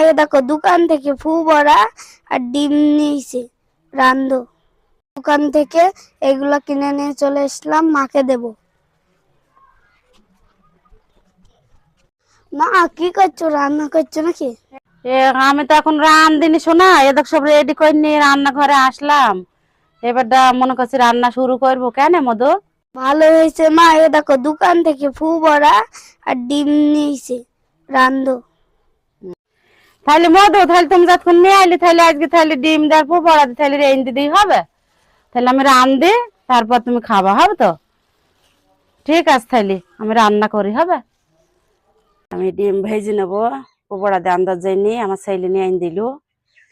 এ দেখো দোকান থেকে ফু বড়া আর ডিম নিয়েছে রান্ধো। দোকান থেকে এগুলো কিনে নিয়ে চলে এসলাম মাকে দেব। মা কি করছ? রান্না করছ নাকি? এ আমি তো এখন রান্ধিনি শোনা এদের সব রেডি করে নিয়ে রান্নাঘরে আসলাম। এবারটা মনে করছি রান্না শুরু করব। কেন মধু? ভালো হয়েছে মা। এ দেখো দোকান থেকে ফু বড়া আর ডিম নিয়েছে রান্ধো। তাহলে মধু, তাহলে তুমি যতক্ষণ নিয়ে আইলি তাহলে আজকে তাহলে ডিম পর বড়া তাহলে রেঞ্জ দিতেই হবে? তাহলে আমি রান্ধি তারপর তুমি খাবা, হবে তো? ঠিক আছে তাহলে, আমি রান্না করি, হবে? আমি ডিম ভেজে নেব পকোড়া দিয়ে আন্দাজ যায়নি আমার ছেলে নিয়ে আইন দিল।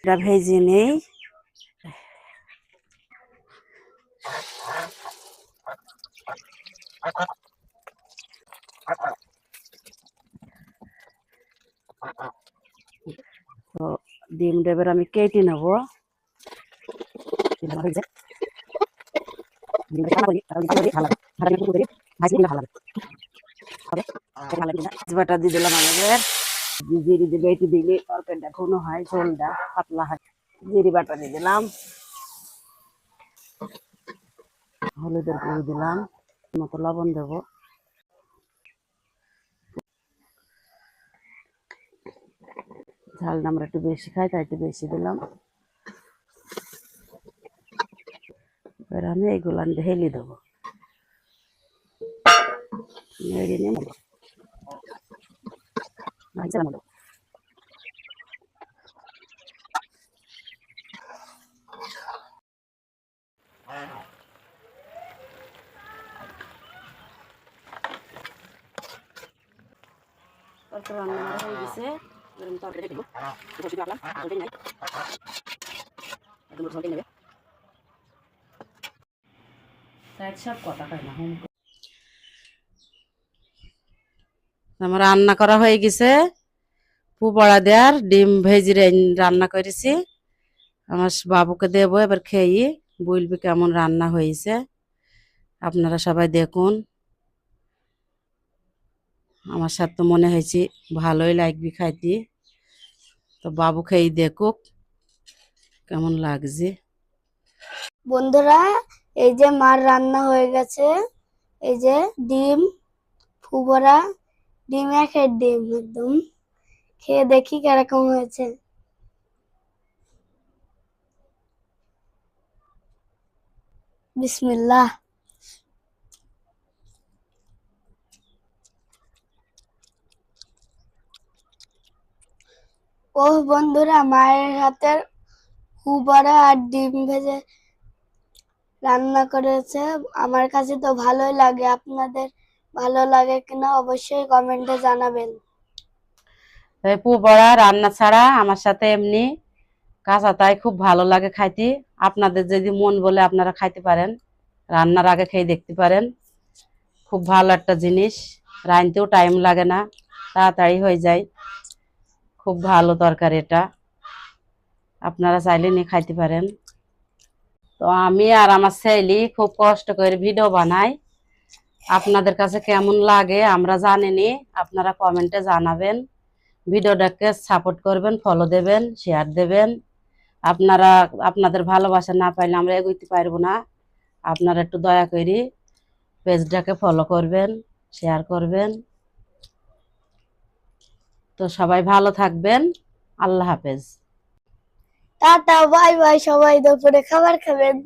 এটা ভেজে নেই। তো ডিম ডেবের আমি কেটে নেব ডিমটা ভেজে ডিমটা রান্না করি, তারপর ডিমটা দিয়ে ভালো লাগে। ভালো করে পুরো করে ভাজি দিলে ভালো লাগে। হবে? ভালো লাগে না? জিরাটা দিয়ে দিলাম আমাদের জিরি দিয়ে বেটে দিলে হয় পাতলা হয় দিয়ে দিলাম হলুদের গুঁড়ো দিলাম মতো লবণ দেবো ঝালটা আমরা একটু বেশি খাই, তাই একটু বেশি দিলাম। এবার আমি এইগুলো আমি ঢেলে দেবো। রান্না হয়ে গেছে। আমার রান্না করা হয়ে গেছে। পুপড়া দেওয়ার, ডিম ভেজি রান্না করেছি। আমার বাবুকে দেবো, এবার খেয়ে বলবি কেমন রান্না হয়েছে। আপনারা সবাই দেখুন। আমার সাথে তো মনে হয়েছে, ভালোই লাগবে খাইতে। তো বাবু খেয়ে দেখুক কেমন লাগছে। বন্ধুরা, এই যে মার রান্না হয়ে গেছে, এই যে ডিম, ফুবরা ডিম একের ডিম একদম। খেয়ে দেখি কেরকম হয়েছে। বিসমিল্লাহ। ও বন্ধুরা, মায়ের হাতের ফুবরা আর ডিম ভেজে রান্না করেছে। আমার কাছে তো ভালোই লাগে। আপনাদের ভালো লাগে কিনা অবশ্যই কমেন্টে জানাবেন। পুপড়া রান্না ছাড়া আমার সাথে এমনি কাঁচা তাই খুব ভালো লাগে খাইতে। আপনাদের যদি মন বলে আপনারা খাইতে পারেন। রান্নার আগে খেয়ে দেখতে পারেন। খুব ভালো একটা জিনিস। রাঁধতেও টাইম লাগে না। তাড়াতাড়ি হয়ে যায়। খুব ভালো তরকারি এটা। আপনারা চাইলে নিয়ে খাইতে পারেন। তো আমি আর আমার ছেলে খুব কষ্ট করে ভিডিও বানাই। আপনাদের কাছে কেমন লাগে আমরা জানিনি, আপনারা কমেন্টে জানাবেন। ভিডিওটাকে সাপোর্ট করবেন ফলো দেবেন শেয়ার দেবেন। আপনারা, আপনাদের ভালোবাসা না পাইলে আমরা এগোইতে পারব না। আপনারা একটু দয়া করি পেজটাকে ফলো করবেন শেয়ার করবেন। তো সবাই ভালো থাকবেন। আল্লাহ হাফেজ। টাটা বাই বাই সবাই দুপুরে খাবার খাবেন।